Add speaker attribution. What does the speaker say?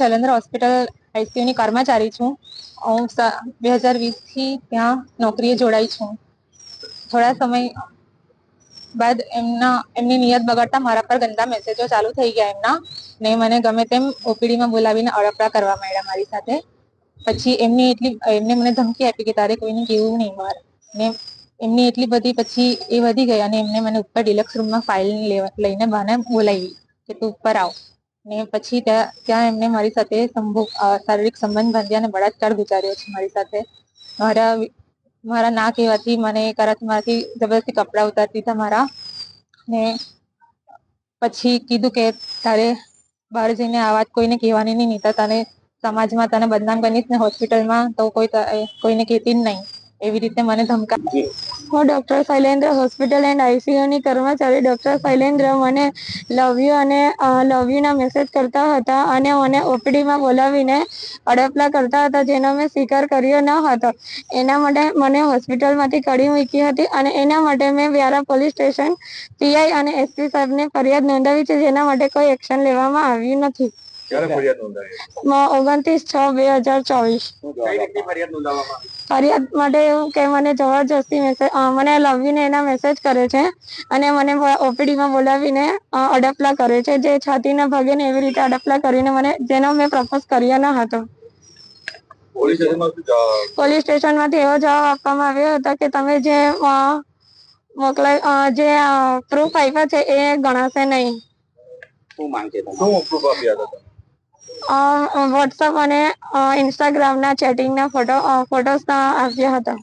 Speaker 1: Shailendra hospital આઈસીયુની કર્મચારી છું. હું બે હજાર વીસથી ત્યાં નોકરીએ જોડાઈ છું. થોડા સમય બાદ એમના, એમની નિયત બગાડતા મારા પર ગંદા મેસેજો ચાલુ થઈ ગયા એમના. ને મને ગમે તેમ ઓપીડીમાં બોલાવીને અડપડા કરવા માંડ્યા મારી સાથે. પછી એમની એટલી, એમને મને ધમકી આપી કે તારે કોઈને કેવું નહીં માર ને એમની એટલી બધી પછી એ વધી ગઈ અને એમને મને ઉપર ડિલક્સ રૂમમાં ફાઇલ લઈને બહાને બોલાવી કે તું ઉપર આવ. ને પછી ત્યાં એમને મારી સાથે શારીરિક સંબંધ બાંધ્યા અને બળાત્કાર ગુજાર્યો છે મારી સાથે. મારા મારા ના કહેવાથી મને કરાથી જબરદસ્તી કપડાં ઉતારી દીધા મારા ને પછી કીધું કે તારે બહાર જઈને આ વાત કોઈને કહેવાની નહીં નહીં તો તને સમાજમાં તને બદનામ કરીશ ને હોસ્પિટલમાં તો કોઈ કોઈને કહેતી જ નહીં. એવી રીતે મને ધમકા
Speaker 2: હું ડૉક્ટર શૈલેન્દ્ર હોસ્પિટલ એન્ડ આઈસીયુની કર્મચારી ડૉક્ટર શૈલેન્દ્ર મને લવ યુ અને લવ યુના મેસેજ કરતા હતા અને મને ઓપીડીમાં બોલાવીને અડપલા કરતા હતા જેનો મેં સ્વીકાર કર્યો ન હતો. એના માટે મને હોસ્પિટલમાંથી કડી મૂકી હતી અને એના માટે મેં વ્યારા પોલીસ સ્ટેશન પીઆઈ અને એસપી સાહેબને ફરિયાદ નોંધાવી છે જેના માટે કોઈ એક્શન લેવામાં આવ્યું નથી. ઓગણત્રીસ છ બે હજાર ચોવીસ.
Speaker 3: ફરિયાદ
Speaker 2: માટે એવું કે મને જબરજસ્તી મેસેજ મને લવીને એના મેસેજ કરે છે અને મને ઓપીડીમાં બોલાવીને અડપલા કરે છે. જે છાતીના ભાગે ને એવી રીતે અડપલા કરીને મને જેનો મેં પ્રપોઝ કર્યો ન હતો.
Speaker 3: પોલીસ સ્ટેશનમાં શું
Speaker 2: સ્ટેશનમાંથી એવો જવાબ આપવામાં આવ્યો હતો કે તમે જે મોકલા જે પ્રૂફ આપ્યા છે એ ગણાશે નહીં.
Speaker 3: શું પ્રૂફ આપ્યા હતા?
Speaker 2: વોટ્સઅપ અને ઇન્સ્ટાગ્રામના ચેટિંગના ફોટો ફોટોસ આપ્યા હતા.